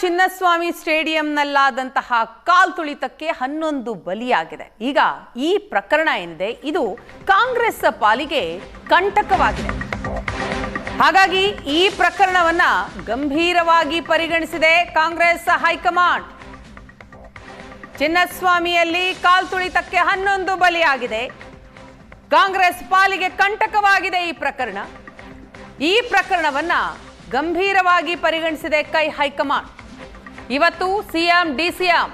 ಚಿನ್ನಸ್ವಾಮಿ ಸ್ಟೇಡಿಯಂನಲ್ಲಾದಂತಹ ಕಾಲ್ ತುಳಿತಕ್ಕೆ ಹನ್ನೊಂದು ಬಲಿಯಾಗಿದೆ. ಈಗ ಈ ಪ್ರಕರಣ ಏನಿದೆ ಇದು ಕಾಂಗ್ರೆಸ್ ಪಾಲಿಗೆ ಕಂಟಕವಾಗಿದೆ. ಹಾಗಾಗಿ ಈ ಪ್ರಕರಣವನ್ನ ಗಂಭೀರವಾಗಿ ಪರಿಗಣಿಸಿದೆ ಕಾಂಗ್ರೆಸ್ ಹೈಕಮಾಂಡ್. ಚಿನ್ನಸ್ವಾಮಿಯಲ್ಲಿ ಕಾಲ್ ತುಳಿತಕ್ಕೆ ಹನ್ನೊಂದು ಬಲಿಯಾಗಿದೆ. ಕಾಂಗ್ರೆಸ್ ಪಾಲಿಗೆ ಕಂಟಕವಾಗಿದೆ ಈ ಪ್ರಕರಣ. ಈ ಪ್ರಕರಣವನ್ನ ಗಂಭೀರವಾಗಿ ಪರಿಗಣಿಸಿದೆ ಕೈ ಹೈಕಮಾಂಡ್. ಇವತ್ತು ಸಿಎಂ, ಡಿಸಿಎಂ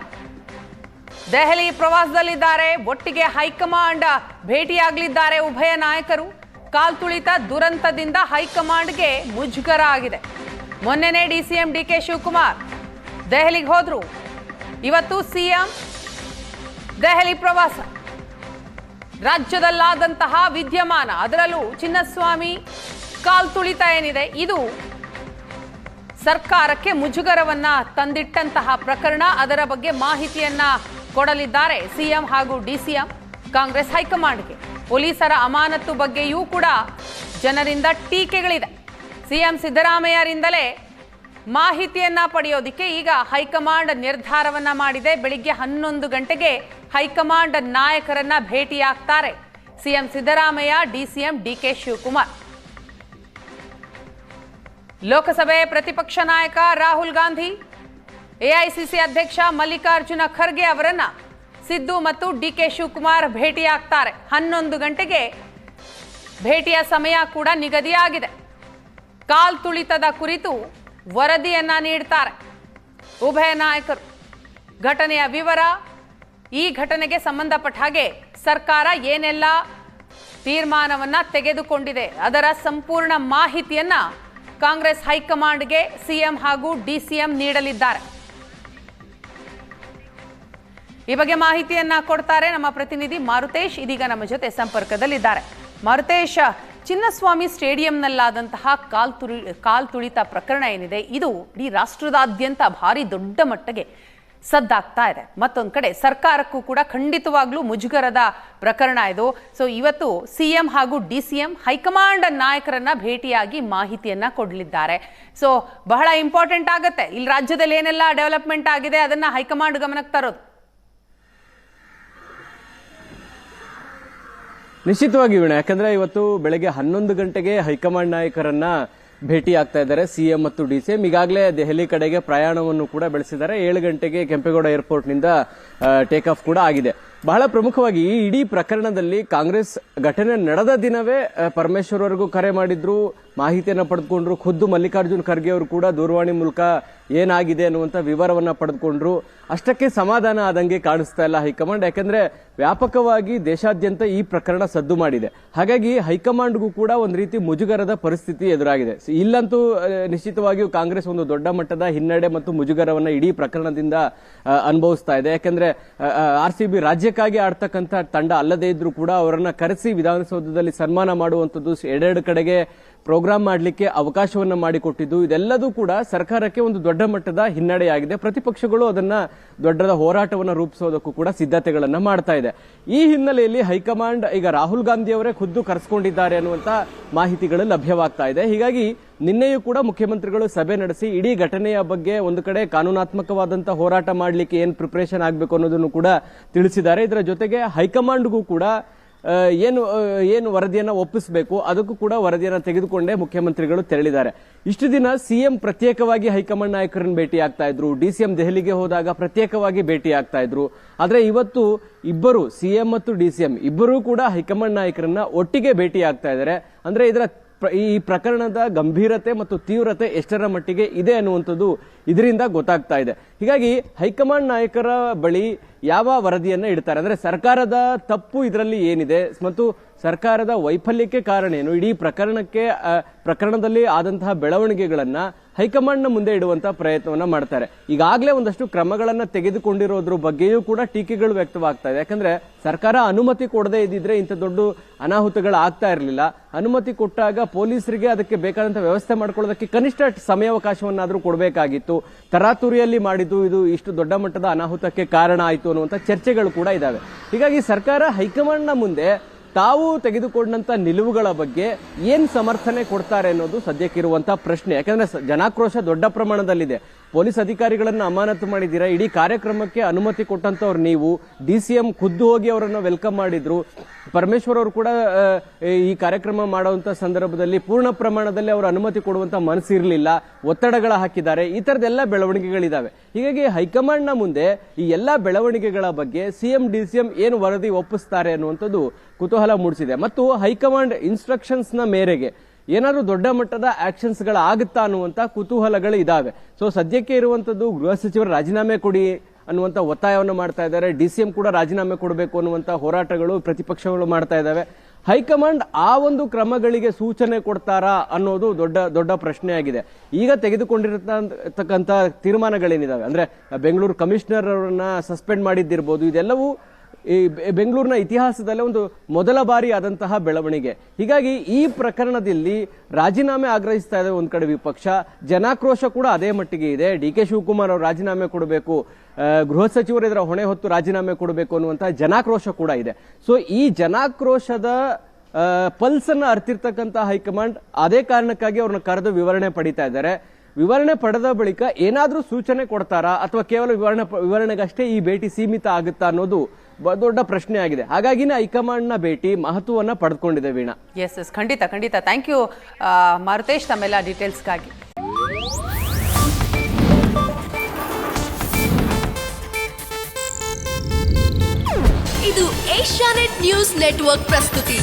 ದೆಹಲಿ ಪ್ರವಾಸದಲ್ಲಿದ್ದಾರೆ. ಒಟ್ಟಿಗೆ ಹೈಕಮಾಂಡ್ ಭೇಟಿಯಾಗಲಿದ್ದಾರೆ ಉಭಯ ನಾಯಕರು. ಕಾಲ್ತುಳಿತ ದುರಂತದಿಂದ ಹೈಕಮಾಂಡ್ಗೆ ಮುಜುಗರ ಆಗಿದೆ. ಮೊನ್ನೆನೇ ಡಿಸಿಎಂ ಡಿ ಕೆ ಶಿವಕುಮಾರ್ ದೆಹಲಿಗೆ ಹೋದ್ರು. ಇವತ್ತು ಸಿಎಂ ದೆಹಲಿ ಪ್ರವಾಸ. ರಾಜ್ಯದಲ್ಲಾದಂತಹ ವಿದ್ಯಮಾನ, ಅದರಲ್ಲೂ ಚಿನ್ನಸ್ವಾಮಿ ಕಾಲ್ತುಳಿತ ಏನಿದೆ, ಇದು ಸರ್ಕಾರಕ್ಕೆ ಮುಜುಗರವನ್ನ ತಂದಿಟ್ಟಂತಹ ಪ್ರಕರಣ ಅದರ ಬಗ್ಗೆ ಮಾಹಿತಿಯನ್ನ ಕೊಡಲಿದ್ದಾರೆ ಸಿಎಂ ಹಾಗೂ ಡಿಸಿಎಂ. ಕಾಂಗ್ರೆಸ್ ಹೈಕಮಾಂಡ್ಗೆ. ಪೊಲೀಸರ ಅಮಾನತು ಬಗ್ಗೆಯೂ ಕೂಡ ಜನರಿಂದ ಟೀಕೆಗಳಿದೆ. ಸಿಎಂ ಸಿದ್ದರಾಮಯ್ಯರಿಂದಲೇ ಮಾಹಿತಿಯನ್ನ ಪಡೆಯೋದಿಕ್ಕೆ ಈಗ ಹೈಕಮಾಂಡ್ ನಿರ್ಧಾರವನ್ನ ಮಾಡಿದೆ. ಬೆಳಿಗ್ಗೆ ಹನ್ನೊಂದು ಗಂಟೆಗೆ ಹೈಕಮಾಂಡ್ ನಾಯಕರನ್ನ ಭೇಟಿಯಾಗ್ತಾರೆ. CM Siddaramaiah, DCM DK Shivakumar. Lok Sabha ಪ್ರತಿಪಕ್ಷ ನಾಯಕ ರಾಹುಲ್ ಗಾಂಧಿ, ಎಐಸಿಸಿ ಅಧ್ಯಕ್ಷ ಮಲ್ಲಿಕಾರ್ಜುನ ಖರ್ಗೆ ಅವರನ್ನ ಸಿದ್ದು ಮತ್ತು ಡಿ ಕೆ ಶಿವಕುಮಾರ್ ಭೇಟಿಯಾಗ್ತಾರೆ. ಹನ್ನೊಂದು ಗಂಟೆಗೆ ಭೇಟಿಯ ಸಮಯ ಕೂಡ ನಿಗದಿಯಾಗಿದೆ. ಕಾಲ್ ತುಳಿತದ ಕುರಿತು ವರದಿಯನ್ನ ನೀಡ್ತಾರೆ. ಉಭಯ ನಾಯಕರು. ಘಟನೆಯ ವಿವರ ಈ ಘಟನೆಗೆ ಸಂಬಂಧಪಟ್ಟ ಹಾಗೆ ಸರ್ಕಾರ ಏನೆಲ್ಲ ತೀರ್ಮಾನವನ್ನ ತೆಗೆದುಕೊಂಡಿದೆ, ಅದರ ಸಂಪೂರ್ಣ ಮಾಹಿತಿಯನ್ನ ಕಾಂಗ್ರೆಸ್ ಹೈಕಮಾಂಡ್ಗೆ ಸಿಎಂ ಹಾಗೂ ಡಿಸಿಎಂ ನೀಡಲಿದ್ದಾರೆ. ಈ ಬಗ್ಗೆ ಮಾಹಿತಿಯನ್ನ ಕೊಡ್ತಾರೆ ನಮ್ಮ ಪ್ರತಿನಿಧಿ ಮಾರುತೇಶ್ ಇದೀಗ ನಮ್ಮ ಜೊತೆ ಸಂಪರ್ಕದಲ್ಲಿದ್ದಾರೆ. ಮಾರುತೇಶ್, ಚಿನ್ನಸ್ವಾಮಿ ಸ್ಟೇಡಿಯಂನಲ್ಲಾದಂತಹ ಕಾಲ್ ತುಳಿ ಕಾಲ್ ತುಳಿತ ಪ್ರಕರಣ ಏನಿದೆ? ಇದು ಇಡೀ ರಾಷ್ಟ್ರದಾದ್ಯಂತ ಭಾರಿ ದೊಡ್ಡ ಮಟ್ಟಿಗೆ ಸದ್ದಾಗ್ತಾ ಇದೆ. ಮತ್ತೊಂದು ಕಡೆ ಸರ್ಕಾರಕ್ಕೂ ಕೂಡ ಖಂಡಿತವಾಗ್ಲೂ ಮುಜುಗರದ ಪ್ರಕರಣ ಇದು. ಸೊ ಇವತ್ತು ಸಿ ಎಂ ಹಾಗೂ D C M high command ನಾಯಕರನ್ನ ಭೇಟಿಯಾಗಿ ಮಾಹಿತಿಯನ್ನ ಕೊಡಲಿದ್ದಾರೆ. ಸೊ ಬಹಳ ಇಂಪಾರ್ಟೆಂಟ್ ಆಗುತ್ತೆ. ಇಲ್ಲಿ ರಾಜ್ಯದಲ್ಲಿ ಏನೆಲ್ಲ ಡೆವಲಪ್ಮೆಂಟ್ ಆಗಿದೆ ಅದನ್ನ ಹೈಕಮಾಂಡ್ ಗಮನಕ್ಕೆ ತರೋದು? ನಿಶ್ಚಿತವಾಗಿ ವೀಣ, ಯಾಕಂದ್ರೆ ಇವತ್ತು ಬೆಳಗ್ಗೆ ಹನ್ನೊಂದು ಗಂಟೆಗೆ ಹೈಕಮಾಂಡ್ ನಾಯಕರನ್ನ ಭೇಟಿ ಆಗ್ತಾ ಇದ್ದಾರೆ. ಸಿಎಂ ಮತ್ತು ಡಿಸಿಎಂ ಈಗಾಗಲೇ ದೆಹಲಿ ಕಡೆಗೆ ಪ್ರಯಾಣವನ್ನು ಕೂಡ ಬೆಳೆಸಿದ್ದಾರೆ. ಏಳು ಗಂಟೆಗೆ ಕೆಂಪೇಗೌಡ ಏರ್ಪೋರ್ಟ್ನಿಂದ ಟೇಕ್ ಆಫ್ ಕೂಡ ಆಗಿದೆ. ಬಹಳ ಪ್ರಮುಖವಾಗಿ ಈ ಇಡೀ ಪ್ರಕರಣದಲ್ಲಿ ಕಾಂಗ್ರೆಸ್ ಘಟನೆ ನಡೆದ ದಿನವೇ ಆ, ಪರಮೇಶ್ವರ್ ಅವರಿಗೂ ಕರೆ ಮಾಡಿದ್ರು. ಮಾಹಿತಿಯನ್ನ ಪಡೆದುಕೊಂಡ್ರು ಖುದ್ದು ಮಲ್ಲಿಕಾರ್ಜುನ್ ಖರ್ಗೆ ಅವರು ಕೂಡ ದೂರವಾಣಿ ಮೂಲಕ ಏನಾಗಿದೆ ಅನ್ನುವಂಥ ವಿವರವನ್ನ ಪಡೆದುಕೊಂಡ್ರು. ಅಷ್ಟಕ್ಕೆ ಸಮಾಧಾನ ಆದಂಗೆ ಕಾಣಿಸ್ತಾ ಇಲ್ಲ ಹೈಕಮಾಂಡ್. ಯಾಕಂದ್ರೆ ವ್ಯಾಪಕವಾಗಿ ದೇಶಾದ್ಯಂತ ಈ ಪ್ರಕರಣ ಸದ್ದು ಮಾಡಿದೆ. ಹಾಗಾಗಿ ಹೈಕಮಾಂಡ್ಗೂ ಕೂಡ ಒಂದು ರೀತಿ ಮುಜುಗರದ ಪರಿಸ್ಥಿತಿ ಎದುರಾಗಿದೆ. ಇಲ್ಲಂತೂ ನಿಶ್ಚಿತವಾಗಿಯೂ ಕಾಂಗ್ರೆಸ್ ಒಂದು ದೊಡ್ಡ ಮಟ್ಟದ ಹಿನ್ನಡೆ ಮತ್ತು ಮುಜುಗರವನ್ನ ಇಡೀ ಪ್ರಕರಣದಿಂದ ಅನುಭವಿಸ್ತಾ ಇದೆ. ಯಾಕಂದ್ರೆ ಆರ್ ಸಿ ಬಿ ರಾಜ್ಯಕ್ಕಾಗಿ ಆಡ್ತಕ್ಕಂಥ ತಂಡ ಅಲ್ಲದೇ ಇದ್ರೂ ಕೂಡ ಅವರನ್ನು ಕರೆಸಿ ವಿಧಾನಸೌಧದಲ್ಲಿ ಸನ್ಮಾನ ಮಾಡುವಂತದ್ದು ಎರಡೆರಡು ಕಡೆಗೆ ಪ್ರೋಗ್ರಾಮ್ ಮಾಡಲಿಕ್ಕೆ ಅವಕಾಶವನ್ನ ಮಾಡಿಕೊಟ್ಟಿದ್ದು, ಇದೆಲ್ಲದೂ ಕೂಡ ಸರ್ಕಾರಕ್ಕೆ ಒಂದು ದೊಡ್ಡ ಮಟ್ಟದ ಹಿನ್ನಡೆಯಾಗಿದೆ. ಪ್ರತಿಪಕ್ಷಗಳು ಅದನ್ನ ದೊಡ್ಡದ ಹೋರಾಟವನ್ನು ರೂಪಿಸೋದಕ್ಕೂ ಕೂಡ ಸಿದ್ಧತೆಗಳನ್ನ ಮಾಡ್ತಾ ಇದೆ. ಈ ಹಿನ್ನೆಲೆಯಲ್ಲಿ ಹೈಕಮಾಂಡ್ ಈಗ ರಾಹುಲ್ ಗಾಂಧಿ ಅವರೇ ಖುದ್ದು ಕರೆಸ್ಕೊಂಡಿದ್ದಾರೆ ಅನ್ನುವಂತ ಮಾಹಿತಿಗಳು ಲಭ್ಯವಾಗ್ತಾ ಇದೆ. ಹೀಗಾಗಿ ನಿನ್ನೆಯೂ ಕೂಡ ಮುಖ್ಯಮಂತ್ರಿಗಳು ಸಭೆ ನಡೆಸಿ ಇಡೀ ಘಟನೆಯ ಬಗ್ಗೆ ಒಂದು ಕಡೆ ಕಾನೂನಾತ್ಮಕವಾದಂತಹ ಹೋರಾಟ ಮಾಡಲಿಕ್ಕೆ ಏನು ಪ್ರಿಪರೇಷನ್ ಆಗಬೇಕು ಅನ್ನೋದನ್ನು ಕೂಡ ತಿಳಿಸಿದ್ದಾರೆ. ಇದರ ಜೊತೆಗೆ ಹೈಕಮಾಂಡ್ಗೂ ಕೂಡ ಏನು ಏನು ವರದಿಯನ್ನು ಒಪ್ಪಿಸಬೇಕು, ಅದಕ್ಕೂ ಕೂಡ ವರದಿಯನ್ನು ತೆಗೆದುಕೊಂಡೇ ಮುಖ್ಯಮಂತ್ರಿಗಳು ತೆರಳಿದ್ದಾರೆ. ಇಷ್ಟು ದಿನ ಸಿಎಂ ಪ್ರತ್ಯೇಕವಾಗಿ ಹೈಕಮಾಂಡ್ ನಾಯಕರನ್ನು ಭೇಟಿ ಆಗ್ತಾ ಇದ್ರು ಡಿಸಿಎಂ ದೆಹಲಿಗೆ ಹೋದಾಗ ಪ್ರತ್ಯೇಕವಾಗಿ ಭೇಟಿ ಆಗ್ತಾ ಇದ್ರು. ಆದರೆ ಇವತ್ತು ಇಬ್ಬರು ಸಿಎಂ ಮತ್ತು ಡಿಸಿಎಂ ಇಬ್ಬರೂ ಕೂಡ ಹೈಕಮಾಂಡ್ ನಾಯಕರನ್ನ ಒಟ್ಟಿಗೆ ಭೇಟಿ ಆಗ್ತಾ ಇದ್ದಾರೆ. ಅಂದ್ರೆ ಇದರ ಈ ಪ್ರಕರಣದ ಗಂಭೀರತೆ ಮತ್ತು ತೀವ್ರತೆ ಎಷ್ಟರ ಮಟ್ಟಿಗೆ ಇದೆ ಅನ್ನುವಂಥದ್ದು ಇದರಿಂದ ಗೊತ್ತಾಗ್ತಾ ಇದೆ. ಹೀಗಾಗಿ ಹೈಕಮಾಂಡ್ ನಾಯಕರ ಬಳಿ ಯಾವ ವರದಿಯನ್ನು ಇಡ್ತಾರೆ? ಅಂದರೆ ಸರ್ಕಾರದ ತಪ್ಪು ಇದರಲ್ಲಿ ಏನಿದೆ? ಮತ್ತು ಸರ್ಕಾರದ ವೈಫಲ್ಯಕ್ಕೆ ಕಾರಣ ಏನು? ಇಡೀ ಪ್ರಕರಣಕ್ಕೆ ಪ್ರಕರಣದಲ್ಲಿ ಆದಂತಹ ಬೆಳವಣಿಗೆಗಳನ್ನ ಹೈಕಮಾಂಡ್ನ ಮುಂದೆ ಇಡುವಂತಹ ಪ್ರಯತ್ನವನ್ನ ಮಾಡ್ತಾರೆ. ಈಗಾಗಲೇ ಒಂದಷ್ಟು ಕ್ರಮಗಳನ್ನು ತೆಗೆದುಕೊಂಡಿರೋದ್ರ ಬಗ್ಗೆಯೂ ಕೂಡ ಟೀಕೆಗಳು ವ್ಯಕ್ತವಾಗ್ತಾ ಇದೆ. ಯಾಕಂದ್ರೆ ಸರ್ಕಾರ ಅನುಮತಿ ಕೊಡದೇ ಇದ್ದಿದ್ರೆ ಇಂಥ ದೊಡ್ಡ ಅನಾಹುತಗಳು ಆಗ್ತಾ ಇರಲಿಲ್ಲ. ಅನುಮತಿ ಕೊಟ್ಟಾಗ ಪೊಲೀಸರಿಗೆ ಅದಕ್ಕೆ ಬೇಕಾದಂತ ವ್ಯವಸ್ಥೆ ಮಾಡ್ಕೊಳ್ಳೋದಕ್ಕೆ ಕನಿಷ್ಠ ಸಮಯಾವಕಾಶವನ್ನಾದರೂ ಕೊಡಬೇಕಾಗಿತ್ತು. ತರಾತುರಿಯಲ್ಲಿ ಮಾಡಿದ್ದು ಇದು ಇಷ್ಟು ದೊಡ್ಡ ಮಟ್ಟದ ಅನಾಹುತಕ್ಕೆ ಕಾರಣ ಆಯಿತು ಅನ್ನುವಂಥ ಚರ್ಚೆಗಳು ಕೂಡ ಇದಾವೆ. ಹೀಗಾಗಿ ಸರ್ಕಾರ ಹೈಕಮಾಂಡ್ನ ಮುಂದೆ ತಾವು ತೆಗೆದುಕೊಂಡಂತ ನಿಲುವುಗಳ ಬಗ್ಗೆ ಏನ್ ಸಮರ್ಥನೆ ಕೊಡ್ತಾರೆ ಅನ್ನೋದು ಸದ್ಯಕ್ಕಿರುವಂತಹ ಪ್ರಶ್ನೆ. ಯಾಕಂದ್ರೆ ಜನಾಕ್ರೋಶ ದೊಡ್ಡ ಪ್ರಮಾಣದಲ್ಲಿದೆ. ಪೊಲೀಸ್ ಅಧಿಕಾರಿಗಳನ್ನ ಅಮಾನತು ಮಾಡಿದ್ದೀರಾ? ಇಡೀ ಕಾರ್ಯಕ್ರಮಕ್ಕೆ ಅನುಮತಿ ಕೊಟ್ಟಂತವ್ರು ನೀವು. ಡಿ ಸಿ ಎಂ ಖುದ್ದು ಹೋಗಿ ಅವರನ್ನು ವೆಲ್ಕಮ್ ಮಾಡಿದ್ರು. ಪರಮೇಶ್ವರ್ ಅವರು ಕೂಡ ಈ ಕಾರ್ಯಕ್ರಮ ಮಾಡುವಂತ ಸಂದರ್ಭದಲ್ಲಿ ಪೂರ್ಣ ಪ್ರಮಾಣದಲ್ಲಿ ಅವರು ಅನುಮತಿ ಕೊಡುವಂತ ಮನಸ್ಸಿರಲಿಲ್ಲ. ಒತ್ತಡಗಳ ಹಾಕಿದ್ದಾರೆ. ಈ ತರದೆಲ್ಲ ಬೆಳವಣಿಗೆಗಳಿದಾವೆ. ಹೀಗಾಗಿ ಹೈಕಮಾಂಡ್ನ ಮುಂದೆ ಈ ಎಲ್ಲಾ ಬೆಳವಣಿಗೆಗಳ ಬಗ್ಗೆ ಸಿಎಂ ಡಿ ಸಿ ಎಂ ಏನು ವರದಿ ಒಪ್ಪಿಸ್ತಾರೆ ಅನ್ನುವಂಥದ್ದು ಕುತೂಹಲ ಮೂಡಿಸಿದೆ. ಮತ್ತು ಹೈಕಮಾಂಡ್ ಇನ್ಸ್ಟ್ರಕ್ಷನ್ಸ್ನ ಮೇರೆಗೆ ಏನಾದರೂ ದೊಡ್ಡ ಮಟ್ಟದ ಆಗುತ್ತಾ ಅನ್ನುವಂತ ಕುತೂಹಲಗಳು ಇದಾವೆ. ಸೊ ಸದ್ಯಕ್ಕೆ ಇರುವಂತದ್ದು ಗೃಹ ಸಚಿವರು ರಾಜೀನಾಮೆ ಕೊಡಿ ಅನ್ನುವಂತ ಒತ್ತಾಯವನ್ನು ಮಾಡ್ತಾ ಇದ್ದಾರೆ. ಡಿ ಸಿ ಎಂ ಕೂಡ ರಾಜೀನಾಮೆ ಕೊಡಬೇಕು ಅನ್ನುವಂತ ಹೋರಾಟಗಳು ಪ್ರತಿಪಕ್ಷಗಳು ಮಾಡ್ತಾ ಇದ್ದಾವೆ. ಹೈಕಮಾಂಡ್ ಆ ಒಂದು ಕ್ರಮಗಳಿಗೆ ಸೂಚನೆ ಕೊಡ್ತಾರಾ ಅನ್ನೋದು ದೊಡ್ಡ ದೊಡ್ಡ ಪ್ರಶ್ನೆ ಆಗಿದೆ ಈಗ ತೆಗೆದುಕೊಂಡಿರತಕ್ಕಂತ ತೀರ್ಮಾನಗಳೇನಿದಾವೆ? ಅಂದ್ರೆ ಬೆಂಗಳೂರು ಕಮಿಷನರ್ ಅವರನ್ನ ಸಸ್ಪೆಂಡ್ ಮಾಡಿದ್ದಿರ್ಬೋದು. ಇದೆಲ್ಲವೂ ಈ ಬೆಂಗಳೂರಿನ ಇತಿಹಾಸದಲ್ಲೇ ಒಂದು ಮೊದಲ ಬಾರಿ ಆದಂತಹ ಬೆಳವಣಿಗೆ. ಹೀಗಾಗಿ ಈ ಪ್ರಕರಣದಲ್ಲಿ ರಾಜೀನಾಮೆ ಆಗ್ರಹಿಸ್ತಾ ಇದೆ ಒಂದು ಕಡೆ ವಿಪಕ್ಷ. ಜನಾಕ್ರೋಶ ಕೂಡ ಅದೇ ಮಟ್ಟಿಗೆ ಇದೆ. ಡಿ ಕೆ ಶಿವಕುಮಾರ್ ಅವರು ರಾಜೀನಾಮೆ ಕೊಡಬೇಕು. ಗೃಹ ಸಚಿವರು ಇದರ ಹೊಣೆ ಹೊತ್ತು ರಾಜೀನಾಮೆ ಕೊಡಬೇಕು ಅನ್ನುವಂತಹ ಜನಾಕ್ರೋಶ ಕೂಡ ಇದೆ. ಸೊ ಈ ಜನಾಕ್ರೋಶದ ಪಲ್ಸ್ ಅನ್ನ ಅರ್ತಿರ್ತಕ್ಕಂಥ ಹೈಕಮಾಂಡ್ ಅದೇ ಕಾರಣಕ್ಕಾಗಿ ಅವ್ರನ್ನ ಕರೆದು ವಿವರಣೆ ಪಡಿತಾ ಇದ್ದಾರೆ. ವಿವರಣೆ ಪಡೆದ ಬಳಿಕ ಏನಾದರೂ ಸೂಚನೆ ಕೊಡ್ತಾರಾ? ಅಥವಾ ಕೇವಲ ವಿವರಣೆ ವಿವರಣೆಗಷ್ಟೇ ಈ ಭೇಟಿ ಸೀಮಿತ ಆಗುತ್ತಾ ಅನ್ನೋದು ದೊಡ್ಡ ಪ್ರಶ್ನೆ ಆಗಿದೆ. ಹಾಗಾಗಿನೇ ಹೈಕಮಾಂಡ್ನ ಭೇಟಿ ಮಹತ್ವವನ್ನು ಪಡೆದುಕೊಂಡಿದೆ ವೀಣಾ. ಎಸ್ ಎಸ್ ಖಂಡಿತ ಖಂಡಿತ. ಥ್ಯಾಂಕ್ ಯು ಮಾರುತೇಶ್ ತಮ್ಮೆಲ್ಲ ಡೀಟೇಲ್ಸ್ಗಾಗಿ ಇದು ಏಷ್ಯಾನೆಟ್ ನ್ಯೂಸ್ ನೆಟ್ವರ್ಕ್ ಪ್ರಸ್ತುತಿ.